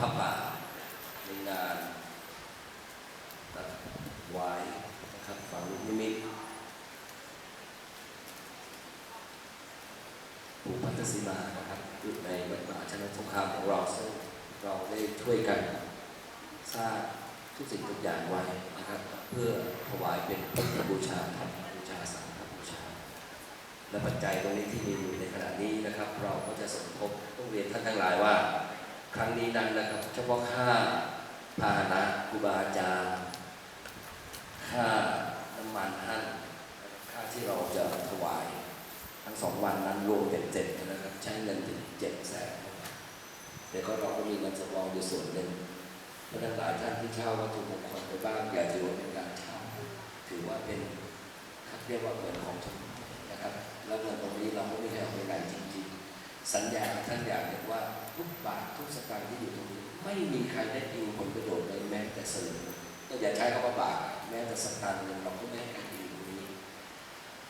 พระป่าในงานตัดไว้นะครับฝังลูกนิมิตปู่พัทศิมานะครับอยู่ในวัดป่าชนะสงครามของเราซึ่งเราได้ช่วยกันสร้างทุกสิ่งทุกอย่างไว้นะครับ เพื่อถวายเป็นพุทธบูชาธรรมบูชาสังฆบูชา และปัจจัยตรงนี้ที่มีอยู่ในขณะนี้นะครับ เราก็จะสมทบต้องเรียนท่านทั้งหลายว่า ครั้งนี้นั้นนะครับเฉพาะค่าพาหนะครูบาอาจารย์ค่าน้ำมันท่านค่าที่เราจะถวาย ทั้งสองวันนั้นรวมเป็นเจ็ดนะครับ ใช้เงินถึงเจ็ดแสนเดี๋ยวก็เราก็มีเงินสำรองอยู่ส่วนหนึ่งเพราะนั้นหลายท่านที่เช่าวัตถุมงคลไปบ้างอย่าถือว่าเป็นการเช่าถือว่าเป็นเขาเรียกว่าเงินของชมรมนะครับแล้ว สัญญาท่านอย่างหนึ่งว่าทุกบาททุกสตางค์ที่อยู่ตรงนี้ ไม่มีใครได้กินผลประโยชน์เลยแม้แต่เสลึงก็อย่าใช้คำว่าบาทแม้แต่สตางค์หนึ่งเราก็ไม่ให้ใครกินตรงนี้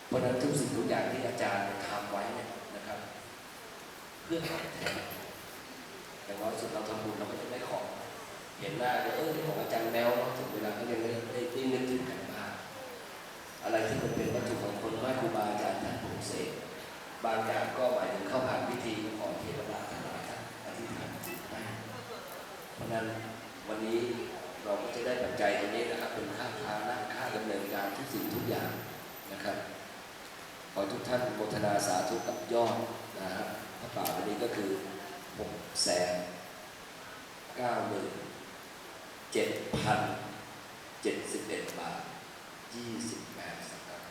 เพราะนั้นทุกสิ่งทุกอย่างที่อาจารย์ทำไว้เนี่ยนะครับ เพื่อตอบแทนอย่างน้อยสุดเราทำบุญเราก็จะได้ของ เห็นหน้าเออนี่ของอาจารย์แมวถึงเวลาก็ยังได้ได้นึกถึงกันบ้างอะไรที่มันเป็นวัตถุมงคลไหว้ครูบาอาจารย์ท่านปลุกเสกบางอย่างก็ นั้นวันนี้เราก็จะได้ปัจจัยตรงนี้นะครับ เป็นค่าทานะค่าดำเนินการทุกสิ่งทุกอย่างนะครับ ขอทุกท่านโมทนาสาธุกับยอดนะฮะพระป่าวันนี้ก็คือหกแสนเก้าหมื่นเจ็ดพันเจ็ดสิบเอ็ดบาทยี่สิบแปดสตางค์